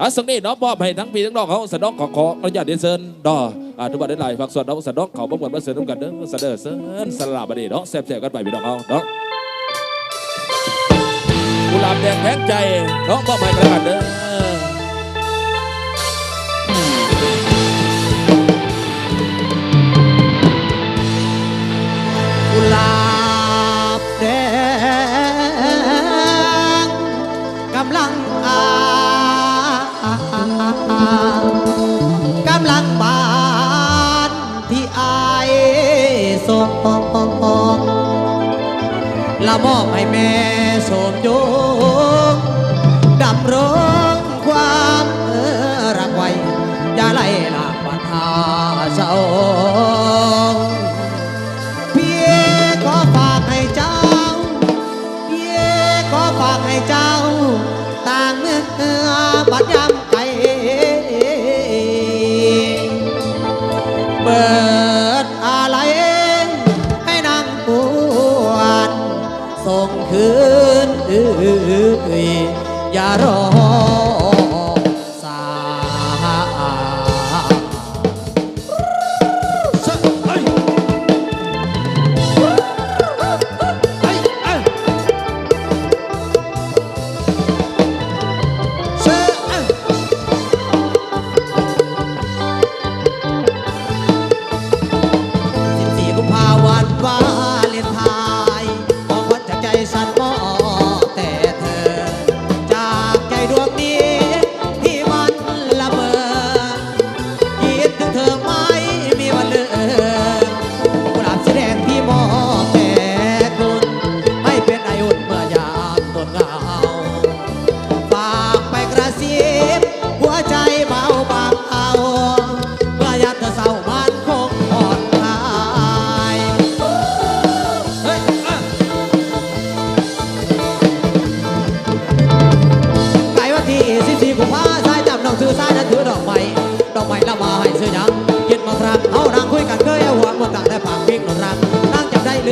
อะสักนี้เนาะมอบให้ทั้งพี่ทั้งน้องเขาสะดอกขอขออนุญาตเรียนเชิญดออ่าทุกวันได้หลายฝากส่วนน้องสะดอกเขาประมวลมาเสริมกันเด้อสะเด้อเสริญสลับบัดนี้เนาะแซ่บๆกันไปพี่น้องเขาเนาะกุหลาบแดงแพงใจเนาะมอบให้กันแล้วกันเด้อลาบแดงกำลังอา กำลังบานที่อายส่งละมอบให้แม่โสมโยงดำรงค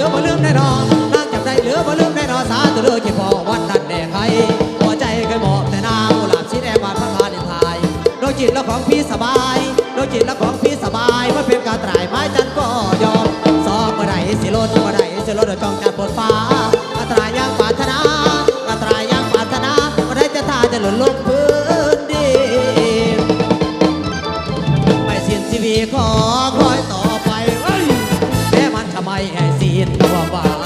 ลือมาลืมแน่นอนนางจับได้เหลือมาลืมแน่นอนสาธุเลือกี่พอวันนั้นแดงใครหัวใจเคยหมอบแต่นางกุหลาบสีแดงบานพระพาลินทายโดยจิตและของพี่สบายโดยจิตและของพี่สบายมันเป็นการตรายไม้จันก็ยอมสอบเมื่อไรสิลดเมื่อไรสิลดเดี๋ยวจองจัดบนฟ้าอัตรายยังปาถนาอัตรายยังปาถนาเมื่อไรจะท่าจะหล่นลงพื้นดินไม่สิ้นชีวิตขอคอยต่อไปเอ้ยแม้มันทำไมให้ นตัวว่า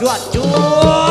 จวดจวด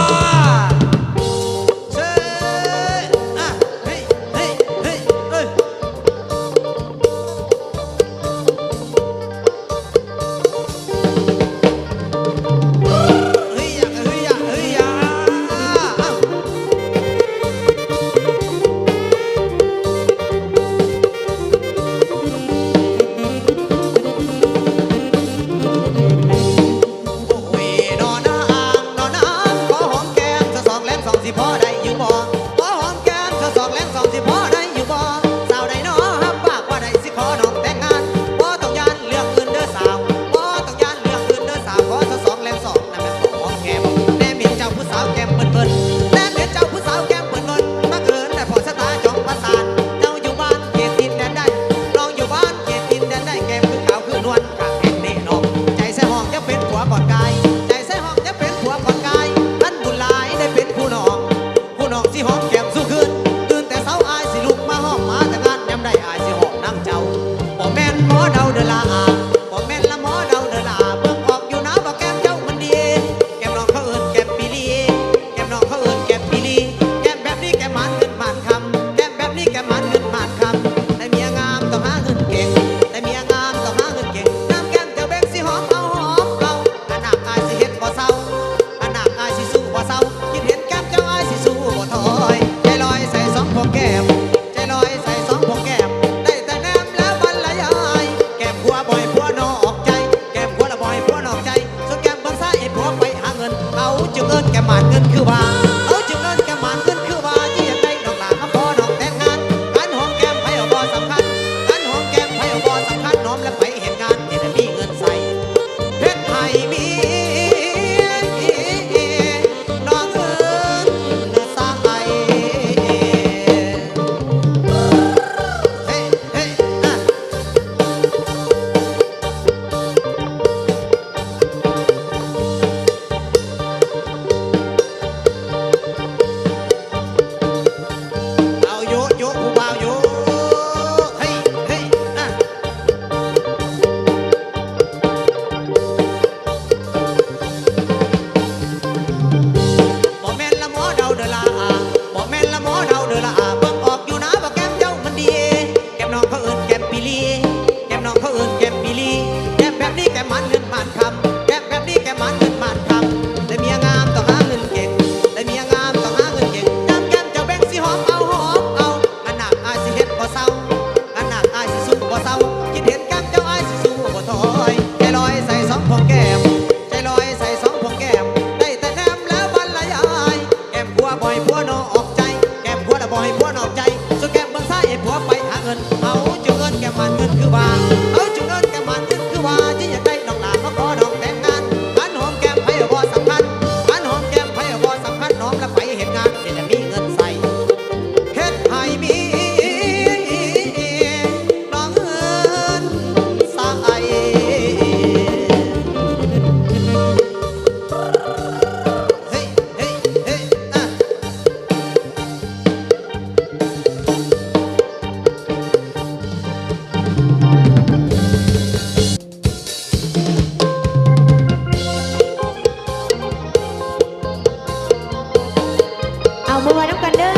องบัวน้ำกันเด้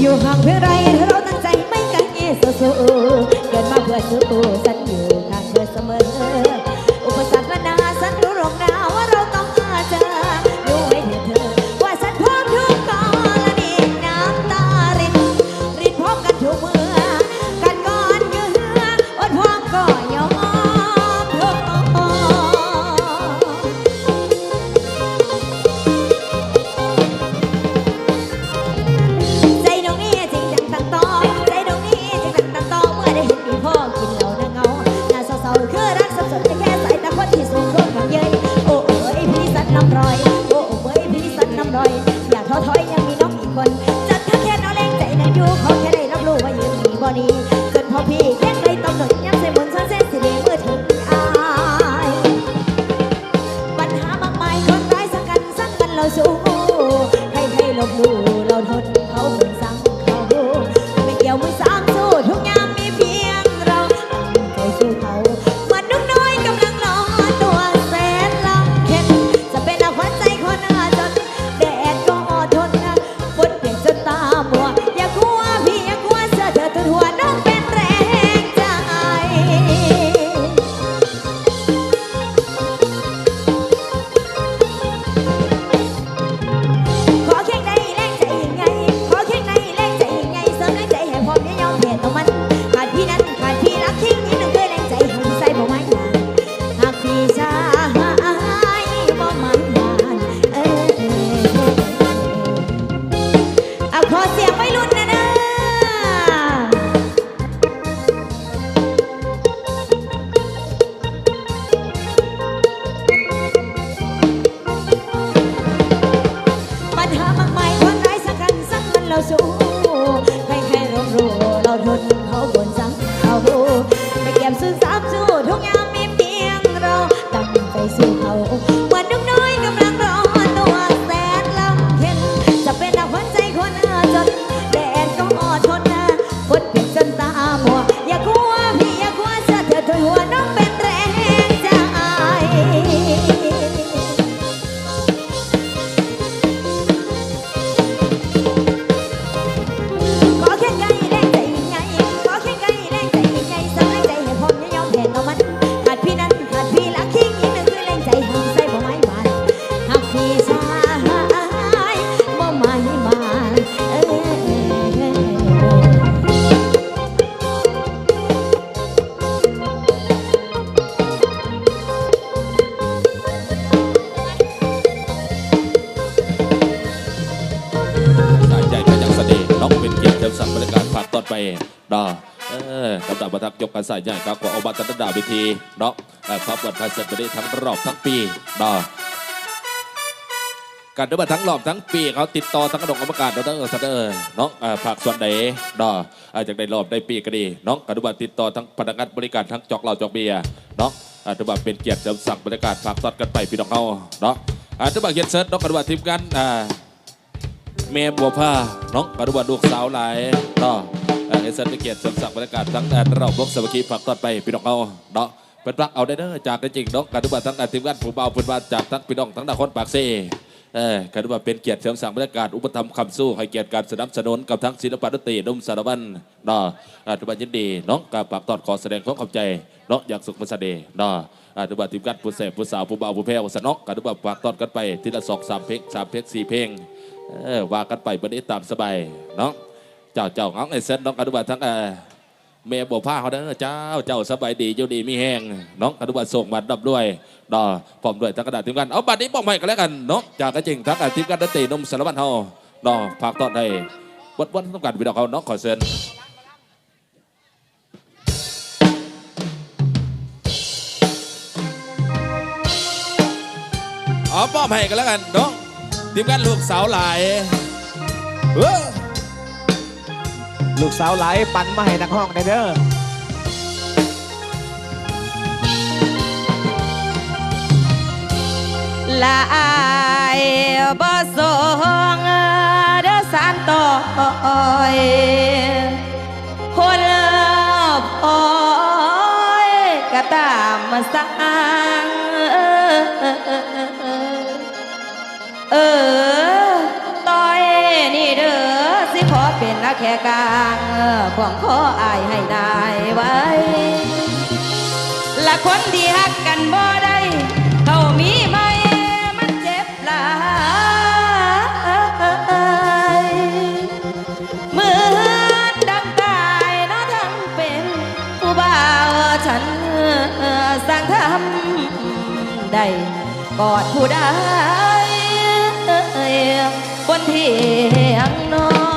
อยูห่างเพื่อไรเราตั้งใจไม่กันเอสโซเกิดมาเพื่อซื้อตัวสันอยู พี่แค่ใคต้องเกิดยัง กกันสายใหญ่ครับกว่าออกมาตัดดาวิธีเนาะครับวันพายเสร็จไปได้ทั้งรอบทั้งปีดอการดินมาทั้งรอบทั้งปีเขาติดต่อทั้งกระดกกรรมการเราต้งเออเสนอเนาะเอ่อฝากส่วนใดดออาจากได้รอบได้ปีก็ดีเนาะการดินมาติดต่อทั้งพนักงานบริการทั้งจอกเหล่าจอกเบียร์เนาะอาถือว่าเป็นเกียรติจ้าสั่งบริการฝากตอนกันไปพี่น้องเขาเนาะอาถือว่าเกียรติเซิร์ชเนาะการดินมาทีมกันเมย์บัวผ้าน้องปฏิบัติลูกสาวหลายเนาะ เอเซนเกียรติสมศักดิ์บรรยากาศทั้งแดนเราพวกสวัสดีฝากตอนไปพี่น้องเอาเนาะเป็นรักเอาได้เด้อจากกันจริงเนาะการปฏิบัติทั้งการทีมงานผู้เบาผู้บาจากทั้งพี่น้องทั้งนครปากเซ่เออการปฏิบัติเป็นเกียรติเสริมสั่งบรรยากาศอุปถัมภ์คำสู้ให้เกียรติการสนับสนุนกับทั้งศิลปะดนตรีนุ่มสารวัตรเนาะอาตุบัติยินดีเนาะการปากตอดขอแสดงความขอบใจเนาะอย่างสุขมันเสดเนาะอาตุบัติทีมงานผู้เสพผู้สาวผู้เบาผู้แพ้ผู้สนอกการปฏิบัติฝากตอดกันไปทีละสองสามเพลงสามเพลงสี่เพลงเออว่ากันไปบันนี้ตามสบายเนาะ เจ้าเจ้าของไอ้เซนน้องอนุบาลทั้งเออเมียบอกผ้าเขาเด้อเจ้าเจ้าสบายดีอยู่ดีมีแห้งน้องอนุบาลส่งบัตรดับด้วยดอพร้อมด้วยทั้งกระดาษทีมกันเอาบัตรนี้บอกใหม่กันแล้วกันเนาะจากกันจริงทั้งการทีมกันดนตรีนมสารวัตรเฮาดอฝากตอนให้วัดวันต้องการพี่น้องเขาน้องขอเชิญเอาป้อมให้กันแล้วกันเนาะทีมกันลูกสาวหลายเออ ลูกสาวไหลปันมาให้นักห้องได้เด้อลายบ่สงเด้อสานต่อยคนพอยก็ตามมาสั่งเออ นนักแค่กลางของขออายให้นายไว้ ละคนที่หักกันบ่ได้ เขามีไหมมันเจ็บหลายเหมือนดังตายเนาะทั้งเป็นผู้บ่าวฉันสร้างทำได้กอดผู้ใดบนเทียงน้อย